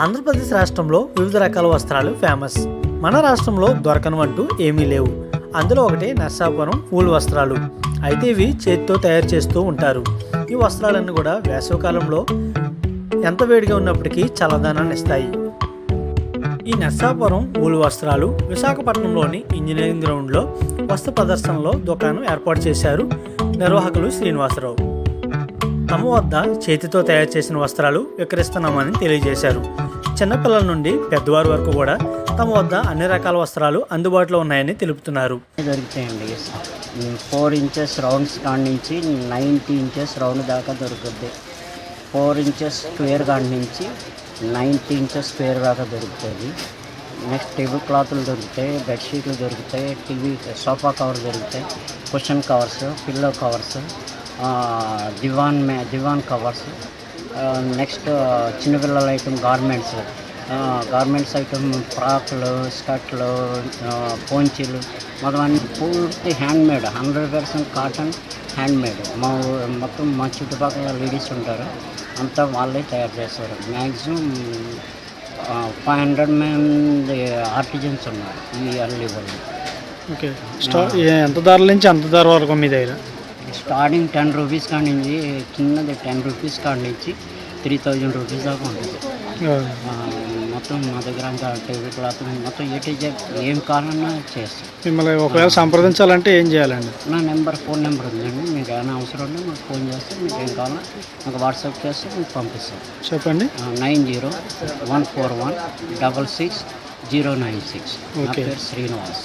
ఆంధ్రప్రదేశ్ రాష్ట్రంలో వివిధ రకాల వస్త్రాలు ఫేమస్ మన రాష్ట్రంలో దొరకనివంటూ ఏమీ లేవు. అందులో ఒకటి నర్సాపురం ఊలు వస్త్రాలు. అయితే ఇవి చేతితో తయారు చేస్తూ ఉంటారు. ఈ వస్త్రాలన్నీ కూడా వేసవికాలంలో ఎంత వేడిగా ఉన్నప్పటికీ చల్లదనాన్ని ఇస్తాయి. ఈ నర్సాపురం ఊలు వస్త్రాలు విశాఖపట్నంలోని ఇంజనీరింగ్ గ్రౌండ్లో వస్త్ర ప్రదర్శనలో దుకాణం ఏర్పాటు చేశారు నిర్వాహకులు శ్రీనివాసరావు. తమ వద్ద చేతితో తయారు చేసిన వస్త్రాలు విక్రయిస్తున్నామని తెలియజేశారు. చిన్నపిల్లల నుండి పెద్దవారి వరకు కూడా తమ వద్ద అన్ని రకాల వస్త్రాలు అందుబాటులో ఉన్నాయని తెలుపుతున్నారు. దొరుకుతాయండి ఫోర్ ఇంచెస్ రౌండ్స్ కాడి నుంచి నైంటీ ఇంచెస్ రౌండ్ దాకా దొరుకుద్ది. ఫోర్ ఇంచెస్ స్క్వేర్ కాడి నుంచి నైంటీ ఇంచెస్ స్క్వేర్ దాకా దొరుకుతుంది నెక్స్ట్ టేబుల్ క్లాత్లు దొరుకుతాయి బెడ్షీట్లు దొరుకుతాయి టీవీ సోఫా కవర్ దొరుకుతాయి cushion covers pillow covers divan మే దివాన్ కవర్స్. నెక్స్ట్ చిన్నపిల్లల ఐటమ్ గార్మెంట్స్. గార్మెంట్స్ ఐటమ్ ఫ్రాక్లు స్కర్ట్లు పోంచీలు మొత్తం అన్ని పూర్తి handmade hundred percent cotton handmade. మా ఊ- మొత్తం మా చుట్టుపక్కల లేడీస్ ఉంటారు. అంతా వాళ్ళే తయారు చేస్తారు. మ్యాక్సిమం ఫైవ్ హండ్రెడ్ మంది ఆర్టిజన్స్ ఉన్నారు ఈ అల్లి వాళ్ళు. ఓకే. ఎంత ధర నుంచి ఎంత ధర వరకు మీ దగ్గర స్టార్టింగ్ టెన్ రూపీస్ కాడి నుంచి చిన్నది టెన్ రూపీస్ కాడి నుంచి త్రీ థౌజండ్ రూపీస్ దాకా ఉంటుంది. మొత్తం మా దగ్గర అంతా టేబుల్ క్లాత్ మొత్తం ఏ టు జెడ్ ఏం కావాలన్నా చేస్తాం. మిమ్మల్ని ఒకవేళ సంప్రదించాలంటే ఏం చేయాలండి? నా నెంబర్ ఫోన్ నెంబర్ ఉందండి మీకు ఏమైనా అవసరం ఉంటే మాకు ఫోన్ చేస్తే మీకు ఏం కావాలో మాకు వాట్సాప్ చేస్తే మీకు పంపిస్తాం. చెప్పండి. Nine zero one four one double six zero nine six. Srinivas.